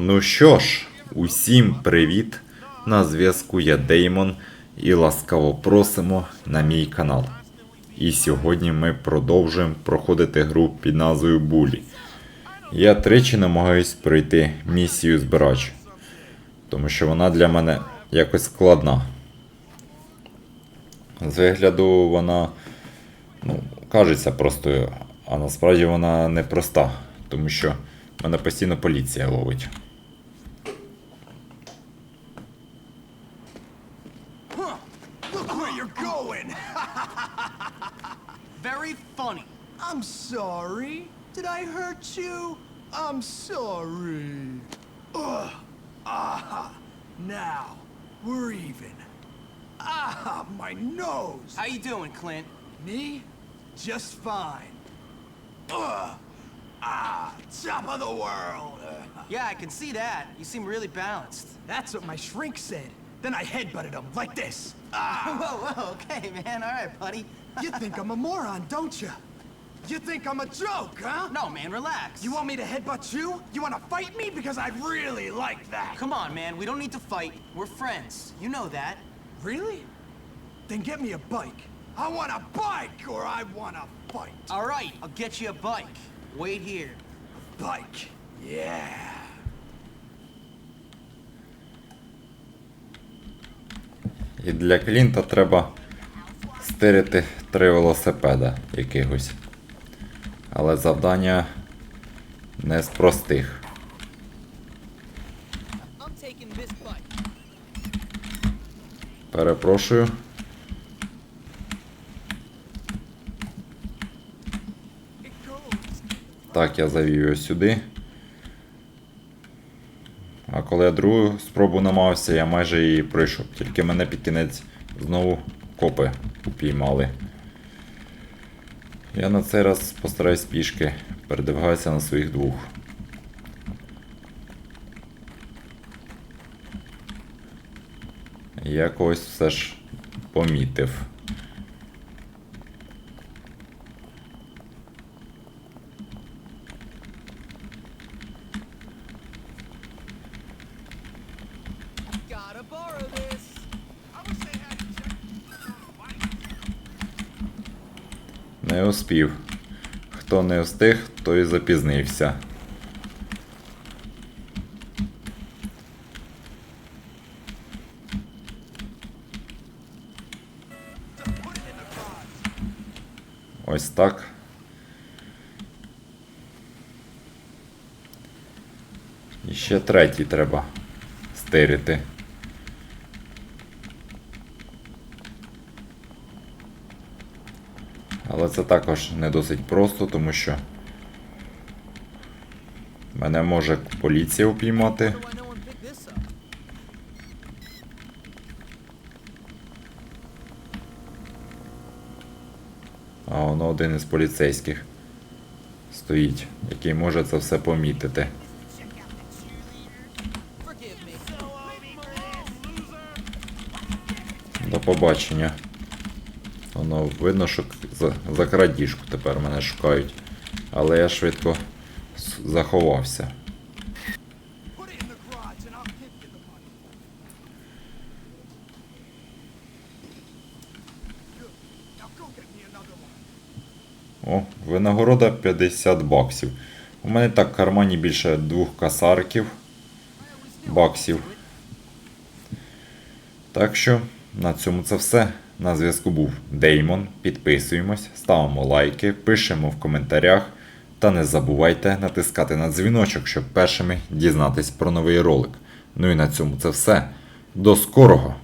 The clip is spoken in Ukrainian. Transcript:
Ну що ж, усім привіт! На зв'язку я Деймон і ласкаво просимо на мій канал. І сьогодні ми продовжуємо проходити гру під назвою Булі. Я тричі намагаюсь пройти місію збирач, тому що вона для мене якось складна. З вигляду вона ну, кажеться простою, а насправді вона непроста, тому що мене постійно поліція ловить. Where you're going! Very funny. I'm sorry. Did I hurt you? I'm sorry. Ugh. Ah, now we're even. Ah, my nose. How you doing, Clint? Me? Just fine. Ugh. Ah, top of the world. Yeah, I can see that. You seem really balanced. That's what my shrink said. Then I headbutted him like this. Ah. Whoa, whoa, okay, man. All right, buddy. You think I'm a moron, don't you? You think I'm a joke, huh? No, man, relax. You want me to headbutt you? You want to fight me? Because I'd really like that. Come on, man. We don't need to fight. We're friends. You know that. Really? Then get me a bike. I want a bike or I want to fight. All right, I'll get you a bike. Wait here. Bike. Yeah. І для Клінта треба стирити три велосипеда якихось. Але завдання не з простих. Перепрошую. Так, я завів його сюди. Коли я другу спробу намагався, я майже її пройшов. Тільки мене під кінець знову копи упіймали. Я на цей раз постараюсь пішки, передвигаюся на своїх двох. Я когось все ж помітив. Не успів. Хто не встиг, той запізнився. Ось так. І ще третій треба стирити. Але це також не досить просто, тому що мене може поліція упіймати. А воно один із поліцейських стоїть, який може це все помітити. До побачення. Воно видно, що за, за крадіжку тепер мене шукають. Але я швидко заховався. О, винагорода 50 баксів. У мене так в кармані більше двох касарків баксів. Так що на цьому це все. На зв'язку був Деймон. Підписуємось, ставимо лайки, пишемо в коментарях. Та не забувайте натискати на дзвіночок, щоб першими дізнатись про новий ролик. Ну і на цьому це все. До скорого!